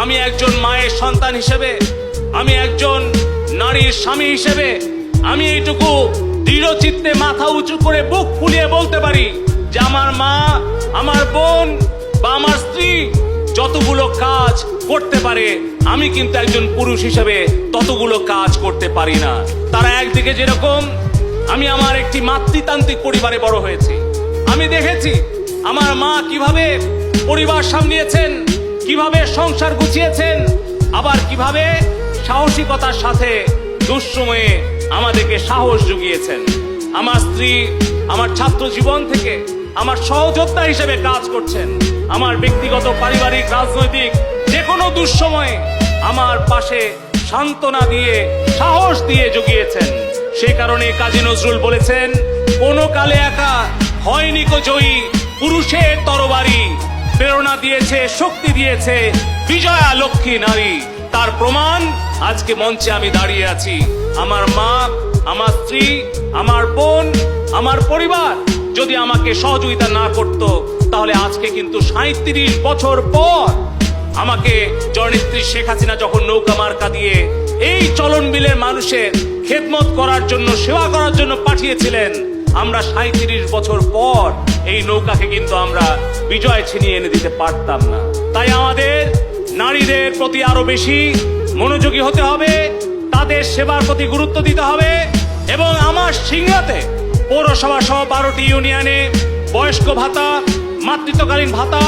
আমি একজন মায়ের সন্তান হিসেবে, আমি একজন নারীর স্বামী হিসেবে, আমি এইটুকু দৃঢ় চিত্তে মাথা উঁচু করে বুক ফুলিয়ে বলতে পারি যে আমার মা, আমার বোন বা আমার স্ত্রী যতগুলো কাজ করতে পারে, আমি কিন্তু একজন পুরুষ হিসেবে ততগুলো কাজ করতে পারি না। তারা একদিকে যেরকম, আমি আমার একটি মাতৃতান্ত্রিক পরিবারে বড় হয়েছি। আমি দেখেছি আমার মা কীভাবে পরিবার সামলিয়েছেন কীভাবে সংসার গুছিয়েছেন? আবার কীভাবে সাহসিকতার সাথে দুঃসময়ে আমাদেরকে সাহস জুগিয়েছেন? আমার স্ত্রী আমার ছাত্র জীবন থেকে আমার সহযোদ্ধা হিসেবে কাজ করছেন। আমার ব্যক্তিগত পারিবারিক, রাজনৈতিক যে কোনো দুঃসময়ে আমার পাশে সান্ত্বনা দিয়ে, সাহস দিয়ে জুগিয়েছেন। সে কারণে কাজী নজরুল বলেছেন, কোন কালে একা হয়নি কো জয়ী পুরুষের তরবারি। প্রেরণা দিয়েছে, শক্তি দিয়েছে বিজয়া লক্ষ্মী নারী। তার প্রমাণ আজকে মঞ্চে আমি দাঁড়িয়ে আছি। আমার মা, আমার স্ত্রী, আমার বোন, আমার পরিবার যদি আমাকে সহযোগিতা না করত, তাহলে আজকে কিন্তু সাঁত্রিশ বছর পর আমাকে জননেত্রী শেখ হাসিনা যখন নৌকা মার্কা দিয়ে এই চলন বিলের মানুষের খেদমত করার জন্য, সেবা করার জন্য পাঠিয়েছিলেন আমরা সাঁত্রিশ বছর পর এই নৌকাকে কিন্তু আমরা বিজয় ছিনিয়ে এনে দিতে পারতাম না। তাই আমাদের নারীদের প্রতি আরও বেশি মনোযোগী হতে হবে, তাদের সেবার প্রতি গুরুত্ব দিতে হবে এবং আমার সিংহাতে পৌরসভা সহ বারোটি ইউনিয়নে বয়স্ক ভাতা, মাতৃত্বকালীন ভাতা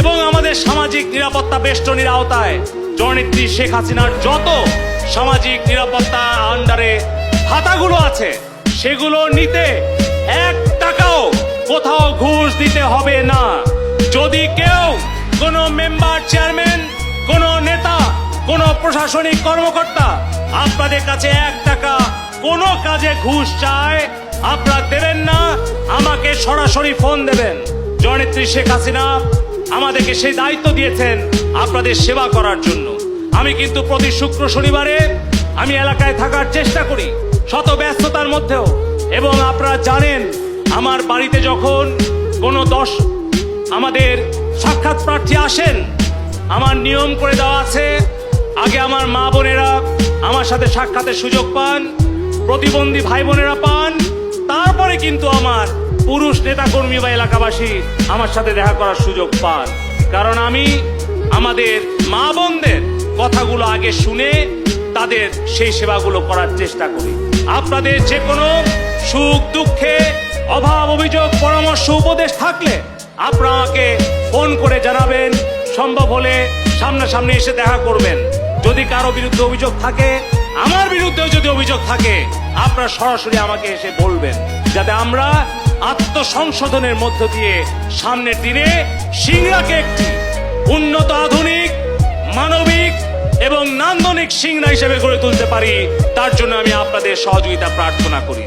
এবং আমাদের সামাজিক নিরাপত্তা বেষ্টনীর আওতায় জননেত্রী শেখ হাসিনার যত সামাজিক নিরাপত্তা আন্ডারে ভাতাগুলো আছে সেগুলো নিতে এক টাকাও কোথাও ঘুষ দিতে হবে না। যদি কেউ কোনো মেম্বার, চেয়ারম্যান, কোনো নেতা, কোনো প্রশাসনিক কর্মকর্তা আপনাদের কাছে এক টাকা কোনো কাজে ঘুষ চায়, আপনারা দেবেন না, আমাকে সরাসরি ফোন দেবেন। জনেত্রী শেখ হাসিনা আমাদেরকে সেই দায়িত্ব দিয়েছেন আপনাদের সেবা করার জন্য। আমি কিন্তু প্রতি শুক্র শনিবারে আমি এলাকায় থাকার চেষ্টা করি। শত ব্যস্ততার মধ্যেও। এবং আপনারা জানেন, আমার বাড়িতে যখন কোনো দশ আমাদের সাক্ষাৎ প্রার্থী আসেন, আমার নিয়ম করে দেওয়া আছে, আগে আমার মা বোনেরা আমার সাথে সাক্ষাতের সুযোগ পান, প্রতিবন্ধী ভাই বোনেরা পান, তারপরে কিন্তু আমার পুরুষ নেতাকর্মী বা এলাকাবাসী আমার সাথে দেখা করার সুযোগ পান। কারণ আমি আমাদের মা বোনদের কথাগুলো আগে শুনে তাদের সেই সেবাগুলো করার চেষ্টা করি। আপনাদের যে কোনো সুখ, দুঃখে অভাব, অভিযোগ, পরামর্শ, উপদেশ থাকলে আপনারা আমাকে ফোন করে জানাবেন। সম্ভব হলে সামনাসামনি এসে দেখা করবেন। যদি কারও বিরুদ্ধে অভিযোগ থাকে, আমার বিরুদ্ধেও যদি অভিযোগ থাকে, আপনারা সরাসরি আমাকে এসে বলবেন, যাতে আমরা আত্মসংশোধনের মধ্য দিয়ে সামনের দিনে সিংড়াকে একটি উন্নত আধুনিক মানবিক এবং নান্দনিক সিংড়া হিসেবে গড়ে তুলতে পারি তার জন্য আমি আপনাদের সহযোগিতা প্রার্থনা করি।